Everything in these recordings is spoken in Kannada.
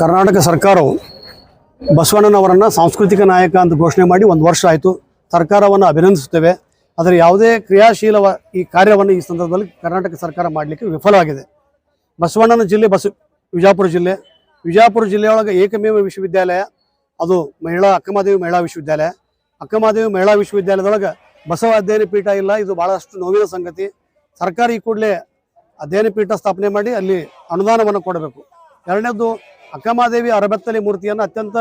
ಕರ್ನಾಟಕ ಸರ್ಕಾರವು ಬಸವಣ್ಣನವರನ್ನು ಸಾಂಸ್ಕೃತಿಕ ನಾಯಕ ಅಂತ ಘೋಷಣೆ ಮಾಡಿ ಒಂದು ವರ್ಷ ಆಯಿತು. ಸರ್ಕಾರವನ್ನು ಅಭಿನಂದಿಸುತ್ತೇವೆ. ಆದರೆ ಯಾವುದೇ ಕ್ರಿಯಾಶೀಲವ ಈ ಕಾರ್ಯವನ್ನು ಈ ಸಂದರ್ಭದಲ್ಲಿ ಕರ್ನಾಟಕ ಸರ್ಕಾರ ಮಾಡಲಿಕ್ಕೆ ವಿಫಲವಾಗಿದೆ ಬಸವಣ್ಣನ ಜಿಲ್ಲೆ ಬಸ ವಿಜಾಪುರ ಜಿಲ್ಲೆ. ವಿಜಾಪುರ ಜಿಲ್ಲೆಯೊಳಗೆ ಏಕಮೇವ ವಿಶ್ವವಿದ್ಯಾಲಯ. ಅದು ಮಹಿಳಾ ಅಕ್ಕಮಹಾದೇವಿ ಮಹಿಳಾ ವಿಶ್ವವಿದ್ಯಾಲಯ. ಅಕ್ಕಮಹಾದೇವಿ ಮಹಿಳಾ ವಿಶ್ವವಿದ್ಯಾಲಯದೊಳಗೆ ಬಸವ ಅಧ್ಯಯನ ಪೀಠ ಇಲ್ಲ. ಇದು ಭಾಳಷ್ಟು ನೋವಿನ ಸಂಗತಿ. ಸರ್ಕಾರ ಈ ಕೂಡಲೇ ಅಧ್ಯಯನ ಪೀಠ ಸ್ಥಾಪನೆ ಮಾಡಿ ಅಲ್ಲಿ ಅನುದಾನವನ್ನು ಕೊಡಬೇಕು. ಎರಡನೇದ್ದು ಅಕ್ಕಮಾದೇವಿ ಅರಬೆತ್ತಲೆ ಮೂರ್ತಿಯನ್ನು ಅತ್ಯಂತ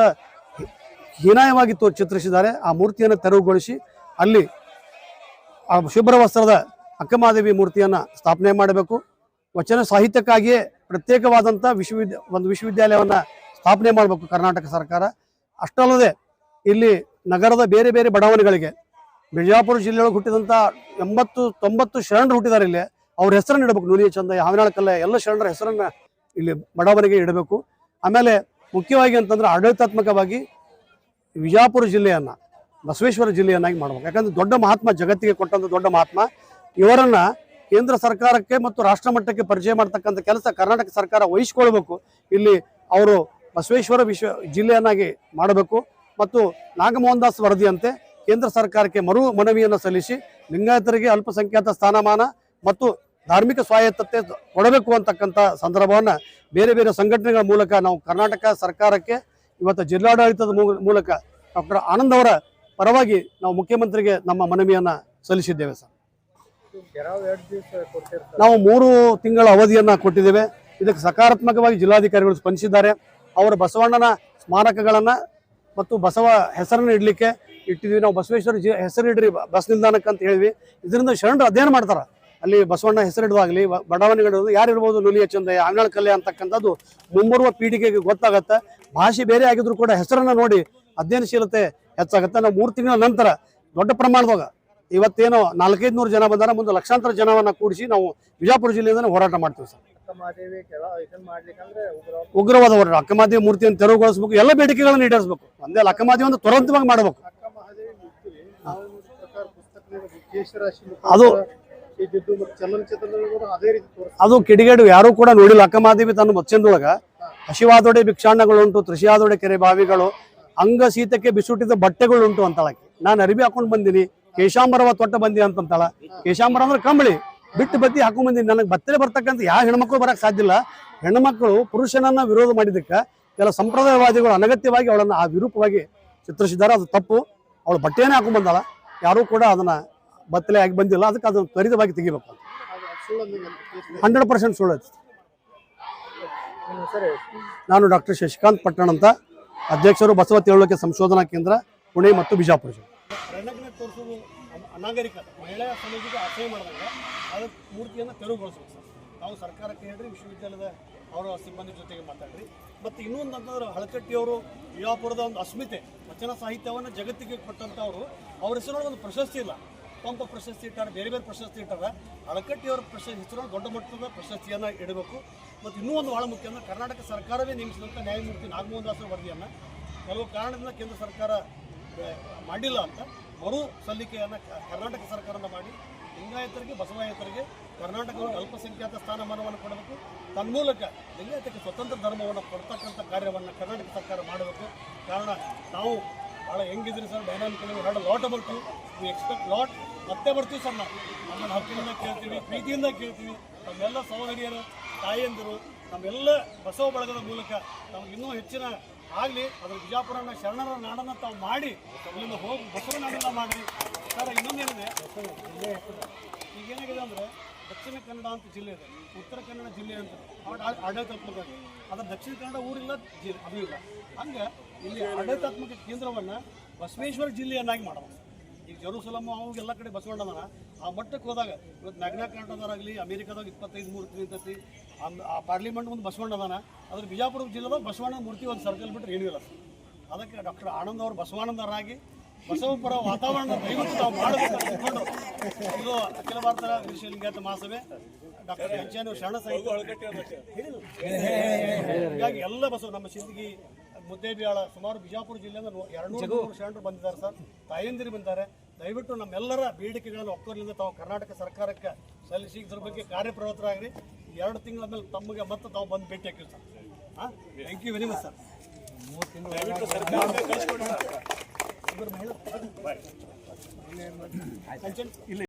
ಹೀನಾಯವಾಗಿ ತೋ ಚಿತ್ರಿಸಿದ್ದಾರೆ. ಆ ಮೂರ್ತಿಯನ್ನು ತೆರವುಗೊಳಿಸಿ ಅಲ್ಲಿ ಆ ಶುಭ್ರ ವಸ್ತ್ರದ ಅಕ್ಕಮಾದೇವಿ ಮೂರ್ತಿಯನ್ನು ಸ್ಥಾಪನೆ ಮಾಡಬೇಕು. ವಚನ ಸಾಹಿತ್ಯಕ್ಕಾಗಿಯೇ ಪ್ರತ್ಯೇಕವಾದಂಥ ವಿಶ್ವವಿದ್ಯ, ಒಂದು ವಿಶ್ವವಿದ್ಯಾಲಯವನ್ನು ಸ್ಥಾಪನೆ ಮಾಡಬೇಕು ಕರ್ನಾಟಕ ಸರ್ಕಾರ. ಅಷ್ಟಲ್ಲದೆ ಇಲ್ಲಿ ನಗರದ ಬೇರೆ ಬೇರೆ ಬಡಾವಣೆಗಳಿಗೆ, ಬಿಜಾಪುರ ಜಿಲ್ಲೆಯೊಳಗೆ ಹುಟ್ಟಿದಂಥ ಎಂಬತ್ತು ತೊಂಬತ್ತು ಶರಣರು ಹುಟ್ಟಿದ್ದಾರೆ ಇಲ್ಲಿ. ಅವ್ರ ಹೆಸರನ್ನು ಇಡಬೇಕು ನುಲಿಯ ಚಂದ ಹಾವಿನಾಳ ಕಲ್ಲ, ಎಲ್ಲ ಶರಣರ ಹೆಸರನ್ನ ಇಲ್ಲಿ ಬಡವರಿಗೆ ಇಡಬೇಕು. ಆಮೇಲೆ ಮುಖ್ಯವಾಗಿ ಅಂತಂದ್ರೆ ಆಡಳಿತಾತ್ಮಕವಾಗಿ ವಿಜಾಪುರ ಜಿಲ್ಲೆಯನ್ನ, ಬಸವೇಶ್ವರ ಜಿಲ್ಲೆಯನ್ನಾಗಿ ಮಾಡಬೇಕು. ಯಾಕಂದ್ರೆ ದೊಡ್ಡ ಮಹಾತ್ಮ, ಜಗತ್ತಿಗೆ ಕೊಟ್ಟಂತ ದೊಡ್ಡ ಮಹಾತ್ಮ, ಇವರನ್ನ ಕೇಂದ್ರ ಸರ್ಕಾರಕ್ಕೆ ಮತ್ತು ರಾಷ್ಟ್ರ ಮಟ್ಟಕ್ಕೆ ಪರಿಚಯ ಮಾಡ್ತಕ್ಕಂಥ ಕೆಲಸ ಕರ್ನಾಟಕ ಸರ್ಕಾರ ವಹಿಸ್ಕೊಳ್ಬೇಕು. ಇಲ್ಲಿ ಅವರು ಬಸವೇಶ್ವರ ವಿಶ್ವ ಜಿಲ್ಲೆಯನ್ನಾಗಿ ಮಾಡಬೇಕು. ಮತ್ತು ನಾಗಮೋಹನ್ ದಾಸ್ ವರದಿಯಂತೆ ಕೇಂದ್ರ ಸರ್ಕಾರಕ್ಕೆ ಮರು ಮನವಿಯನ್ನು ಸಲ್ಲಿಸಿ, ಲಿಂಗಾಯತರಿಗೆ ಅಲ್ಪಸಂಖ್ಯಾತ ಸ್ಥಾನಮಾನ ಮತ್ತು ಧಾರ್ಮಿಕ ಸ್ವಾಯತ್ತತೆ ಕೊಡಬೇಕು ಅಂತಕ್ಕಂಥ ಸಂದರ್ಭವನ್ನು ಬೇರೆ ಬೇರೆ ಸಂಘಟನೆಗಳ ಮೂಲಕ ನಾವು ಕರ್ನಾಟಕ ಸರ್ಕಾರಕ್ಕೆ ಇವತ್ತು ಜಿಲ್ಲಾಡಳಿತದ ಮೂಲಕ ಡಾಕ್ಟರ್ ಆನಂದ್ ಅವರ ಪರವಾಗಿ ನಾವು ಮುಖ್ಯಮಂತ್ರಿಗೆ ನಮ್ಮ ಮನವಿಯನ್ನು ಸಲ್ಲಿಸಿದ್ದೇವೆ ಸರ್. ನಾವು ಮೂರು ತಿಂಗಳ ಅವಧಿಯನ್ನು ಕೊಟ್ಟಿದ್ದೇವೆ. ಇದಕ್ಕೆ ಸಕಾರಾತ್ಮಕವಾಗಿ ಜಿಲ್ಲಾಧಿಕಾರಿಗಳು ಸ್ಪಂದಿಸಿದ್ದಾರೆ. ಅವರ ಬಸವಣ್ಣನ ಸ್ಮಾರಕಗಳನ್ನು ಮತ್ತು ಬಸವ ಹೆಸರನ್ನು ಇಡಲಿಕ್ಕೆ ಇಟ್ಟಿದ್ವಿ ನಾವು ಬಸವೇಶ್ವರ ಜಿ ಹೆಸರು ಇಡ್ರಿ ಬ- ಬಸ್ ನಿಲ್ದಾಣಕ್ಕೆ ಅಂತ ಹೇಳಿದ್ವಿ. ಇದರಿಂದ ಶರಣರು ಅಧ್ಯಯನ ಮಾಡ್ತಾರ. ಅಲ್ಲಿ ಬಸವಣ್ಣ ಹೆಸರಿಡುವಾಗಲಿ ಬಡಾವಣೆಗಳಿರೋದು ಯಾರು ಇರ್ಬೋದು? ನುಲಿಯ ಚಂದಯ್ಯ ಅಂಗಳ ಕಲೆ ಅಂತಕ್ಕಂಥದ್ದು ಮುಂಬರುವ ಪೀಳಿಗೆಗೆ ಗೊತ್ತಾಗತ್ತೆ. ಭಾಷೆ ಬೇರೆ ಆಗಿದ್ರು ಕೂಡ ಹೆಸರನ್ನ ನೋಡಿ ಅಧ್ಯಯನಶೀಲತೆ ಹೆಚ್ಚಾಗುತ್ತೆ. ನಾವು ಮೂರು ತಿಂಗಳ ನಂತರ ದೊಡ್ಡ ಪ್ರಮಾಣದಾಗ ಇವತ್ತೇನೋ ನಾಲ್ಕೈದು ನೂರು ಜನ ಬಂದಾರ ಮುಂದೆ ಲಕ್ಷಾಂತರ ಜನವನ್ನ ಕೂಡಿಸಿ ನಾವು ವಿಜಯಪುರ ಜಿಲ್ಲೆಯಿಂದ ಹೋರಾಟ ಮಾಡ್ತೀವಿ ಸರ್. ಉಗ್ರವಾದ ಹೋರಾಟ ಅಕ್ಕಮಾದೇವಿ ಮೂರ್ತಿಯನ್ನು ತೆರವುಗೊಳಿಸಬೇಕು ಎಲ್ಲ ಬೇಡಿಕೆಗಳನ್ನು ಈಡೇರಿಸಬೇಕು. ಒಂದೇ ಅಕ್ಕಮಾದೇವಿ ಒಂದು ತುರಂತವಾಗಿ ಮಾಡಬೇಕು. ಅದು- ಮತ್ತು ಚಲನಚಿತ್ರದಲ್ಲಿ ಅದೇ ರೀತಿ ತೋರಿಸ್ತಾರೆ. ಅದು ಕಿಡಿಗೇಡು ಯಾರು ಕೂಡ ನೋಡಿಲ್ಲ. ಅಕ್ಕಮಾದೇವಿ ತನ್ನ ಮತ್ಸ್ಯದೊಳಗ ಹಸಿವಾದೊಡೆ ಭಿಕ್ಷಾಣ್ಣಗಳುಂಟು ತೃಷಿಯಾದೊಡೆ ಕೆರೆ ಬಾವಿಗಳು ಅಂಗ ಶೀತಕ್ಕೆ ಬಟ್ಟೆಗಳು ಬಟ್ಟೆಗಳುಂಟು ಅಂತಾಳಕ್ಕೆ. ನಾನು ಅರಿವಿ ಹಾಕೊಂಡು ಬಂದಿನಿ. ಕೇಶಾಂಬರವ ತೊಟ್ಟ ಬಂದಿ ಅಂತಂತಾಳ. ಕೇಶಾಂಬರ ಅಂದ್ರೆ ಕಂಬಳಿ. ಬಿಟ್ಟು ಬತ್ತಿ ಹಾಕೊಂಡ್ ಬಂದಿನಿ. ನನಗೆ ಬತ್ತಲೆ ಬರ್ತಕ್ಕಂಥ ಯಾವ ಹೆಣ್ಮಕ್ಳು ಬರಕ್ ಸಾಧ್ಯ ಇಲ್ಲ. ಹೆಣ್ಮಕ್ಳು ಪುರುಷನನ್ನ ವಿರೋಧ ಮಾಡಿದ್ದಕ್ಕೆ ಕೆಲ ಸಂಪ್ರದಾಯವಾದಿಗಳು ಅನಗತ್ಯವಾಗಿ ಅವಳನ್ನ ಆ ವಿರೂಪವಾಗಿ ಚಿತ್ರಿಸಿದ್ದಾರೆ. ಅದು ತಪ್ಪು. ಅವಳು ಬಟ್ಟೆಯನ್ನೇ ಹಾಕೊಂಡ್ ಬಂದಾಳ. ಯಾರೂ ಕೂಡ ಅದನ್ನ ಬತ್ತಲೆ ಆಗಿ ಬಂದಿಲ್ಲ, ಅದಕ್ಕೆ ಅದನ್ನು ತ್ವರಿತವಾಗಿ ತೆಗಿಬೇಕು. ಹಂಡ್ರೆಡ್ ಪರ್ಸೆಂಟ್ ಸುಳ್ಳು ನಾನು ಡಾಕ್ಟರ್ ಶಶಿಕಾಂತ್ ಪಟ್ಟಣ ಅಂತ, ಅಧ್ಯಕ್ಷರು ಬಸವ ತಿಳುವಳಿಕೆ ಸಂಶೋಧನಾ ಕೇಂದ್ರ, ಪುಣೆ ಮತ್ತು ಬಿಜಾಪುರ ಜಿಲ್ಲೆ ಅನಾಗರಿಕ, ಮಹಿಳಾ ಸಮಾಜಕ್ಕೆ ಅಸಹ್ಯ ಮಾಡಿದಾಗ ಅದಕ್ಕೆ ಮೂರ್ತಿಯನ್ನು ತೆರವುಗೊಳಿಸ್ಬೇಕು ಸರ್. ನಾವು ಸರ್ಕಾರಕ್ಕೆ ಹೇಳ್ರಿ, ವಿಶ್ವವಿದ್ಯಾಲಯದ ಅವರ ಸಿಬ್ಬಂದಿ ಜೊತೆಗೆ ಮಾತಾಡ್ರಿ. ಮತ್ತು ಇನ್ನೊಂದು ಅಂತಂದ್ರೆ ಹಳಕಟ್ಟಿಯವರು, ಬಿಜಾಪುರದ ಒಂದು ಅಸ್ಮಿತೆ ವಚನ ಸಾಹಿತ್ಯವನ್ನು ಜಗತ್ತಿಗೆ ಕೊಟ್ಟಂಥವ್ರು, ಅವ್ರ ಹೆಸರೊಳಗೆ ಒಂದು ಪ್ರಶಸ್ತಿ ಇಲ್ಲ. ಪಂಪ ಪ್ರಶಸ್ತಿ ಇಟ್ಟಾರೆ, ಬೇರೆ ಬೇರೆ ಪ್ರಶಸ್ತಿ ಇಟ್ಟಾರೆ, ಅಳಕಟ್ಟಿಯವರ ಪ್ರಶಸ್ತಿ ಹೆಸರು ದೊಡ್ಡ ಮಟ್ಟದ ಪ್ರಶಸ್ತಿಯನ್ನು ಇಡಬೇಕು. ಮತ್ತು ಇನ್ನೂ ಒಂದು ಭಾಳ ಮುಖ್ಯ ಅಂದರೆ ಕರ್ನಾಟಕ ಸರ್ಕಾರವೇ ನೇಮಿಸಿದಂಥ ನ್ಯಾಯಮೂರ್ತಿ ನಾಗಮೋಹನ್ ದಾಸರ ವರದಿಯನ್ನು ಕೆಲವು ಕಾರಣದಿಂದ ಕೇಂದ್ರ ಸರ್ಕಾರ ಮಾಡಿಲ್ಲ ಅಂತ ಮರು ಸಲ್ಲಿಕೆಯನ್ನು ಕರ್ನಾಟಕ ಸರ್ಕಾರದ ಮಾಡಿ ಲಿಂಗಾಯತರಿಗೆ, ಬಸವಾಯತರಿಗೆ, ಕರ್ನಾಟಕವನ್ನು ಅಲ್ಪಸಂಖ್ಯಾತ ಸ್ಥಾನಮಾನವನ್ನು ಕೊಡಬೇಕು. ತನ್ಮೂಲಕ ಲಿಂಗಾಯತಕ್ಕೆ ಸ್ವತಂತ್ರ ಧರ್ಮವನ್ನು ಕೊಡ್ತಕ್ಕಂಥ ಕಾರ್ಯವನ್ನು ಕರ್ನಾಟಕ ಸರ್ಕಾರ ಮಾಡಬೇಕು. ಕಾರಣ ನಾವು ಭಾಳ ಹೆಂಗಿದ್ರಿ sir dynamic had lot about we expect lot ಮತ್ತೆ ಬರ್ತೀವಿ ಸರ್ ನಾವು. ನಮ್ಮನ್ನು ಹಕ್ಕಿನಿಂದ ಕೇಳ್ತೀವಿ, ಪ್ರೀತಿಯಿಂದ ಕೇಳ್ತೀವಿ. ನಮ್ಮೆಲ್ಲ ಸಹೋದರಿಯರು ತಾಯಿಯಂದಿರು ನಮ್ಮೆಲ್ಲ ಬಸವ ಬಳಗದ ಮೂಲಕ ನಮ್ಗೆ ಇನ್ನೂ ಹೆಚ್ಚಿನ ಆಗಲಿ, ಅದರ ಬಿಜಾಪುರನ ಶರಣರ ನಾಡನ್ನು ತಾವು ಮಾಡಿ ಅಲ್ಲಿಂದ ಹೋಗಿ ಬಸವ ನಾಡನ್ನ ಮಾಡಿ. ಸರ್ ಇನ್ನೊಂದೇನಿದೆ ಈಗೇನಾಗಿದೆ ಅಂದರೆ, ದಕ್ಷಿಣ ಕನ್ನಡ ಅಂತ ಜಿಲ್ಲೆ ಇದೆ. ಉತ್ತರ ಕನ್ನಡ ಜಿಲ್ಲೆ ಅಂತ. ಆಡ- ಆಡಳಿತಾತ್ಮಕ ಅದರ ದಕ್ಷಿಣ ಕನ್ನಡ ಊರಿಲ್ಲ ಜಿ ಅದು ಇಲ್ಲ. ಹಂಗೆ ಇಲ್ಲಿ ಆಡಳಿತಾತ್ಮಕ ಕೇಂದ್ರವನ್ನು ಬಸವೇಶ್ವರ ಜಿಲ್ಲೆಯನ್ನಾಗಿ ಮಾಡಬೇಕು. ಈಗ ಜೆರೂಸಲಮ್ ಅವಾಗ ಎಲ್ಲ ಕಡೆ ಬಸವಣ್ಣನ ಆ ಮಟ್ಟಕ್ಕೆ ಹೋದಾಗ ಇವತ್ತು ಮ್ಯಾಗ್ನಾ ಕಾರ್ಟದಾಗಲಿ ಅಮೇರಿಕಾದಾಗ ಇಪ್ಪತ್ತೈದು ಮೂರ್ತಿ ನಿಂತೈತಿ ಆ ಪಾರ್ಲಿಮೆಂಟ್ ಒಂದು ಬಸವಣ್ಣದಾನ. ಅದ್ರ ಬಿಜಾಪುರ ಜಿಲ್ಲೆದಾಗ ಬಸವಣ್ಣ ಮೂರ್ತಿ ಒಂದು ಸರ್ಕಲ್ ಬಿಟ್ಟರೆ ಏನೂ ಇಲ್ಲ ಅದಕ್ಕೆ ಡಾಕ್ಟರ್ ಆನಂದ್ ಅವರು ಬಸವಾನಂದರಾಗಿ ಬಸವಪುರ ವಾತಾವರಣ ದಯವಿಟ್ಟು ನಾವು ಮಾಡಬೇಕು ಇದು ಅಖಿಲ ಭಾರತ ವಿಶ್ವಲಿಂಗಾಯತ ಮಹಾಸಭೆ ಡಾಕ್ಟರ್ ಪಂಚಾಯತ್ ಶರಣ ಸಾಹಿತ್ಯ ಹೀಗಾಗಿ ಎಲ್ಲ ಬಸವ ನಮ್ಮ ಸಿಂದಗಿ ಮುದ್ದೇಬಿಯಾಳ ಸುಮಾರು ಬಿಜಾಪುರ ಜಿಲ್ಲೆಯಿಂದ ಎರಡು ನೂರು ಶರಣರು ಬಂದಿದ್ದಾರೆ ಸರ್. ತಾಯಂದಿರು ಬಂದಿದ್ದಾರೆ. ದಯವಿಟ್ಟು ನಮ್ಮೆಲ್ಲರ ಬೇಡಿಕೆಗಳನ್ನು ಒಕ್ಕೋರ್ಲಿಂದ ತಾವು ಕರ್ನಾಟಕ ಸರ್ಕಾರಕ್ಕೆ ಸಲ್ಲಿಸಿ ಇದ್ರ ಬಗ್ಗೆ ಕಾರ್ಯಪ್ರವೃತ್ತರಾಗ್ರಿ. ಎರಡು ತಿಂಗಳ ಮೇಲೆ ತಮಗೆ ಮತ್ತೆ ತಾವು ಬಂದು ಭೇಟಿ ಹಾಕಿವಿ ಸರ್. ಹಾಂ? Thank you very much sir ಮೂರು ಸರ್.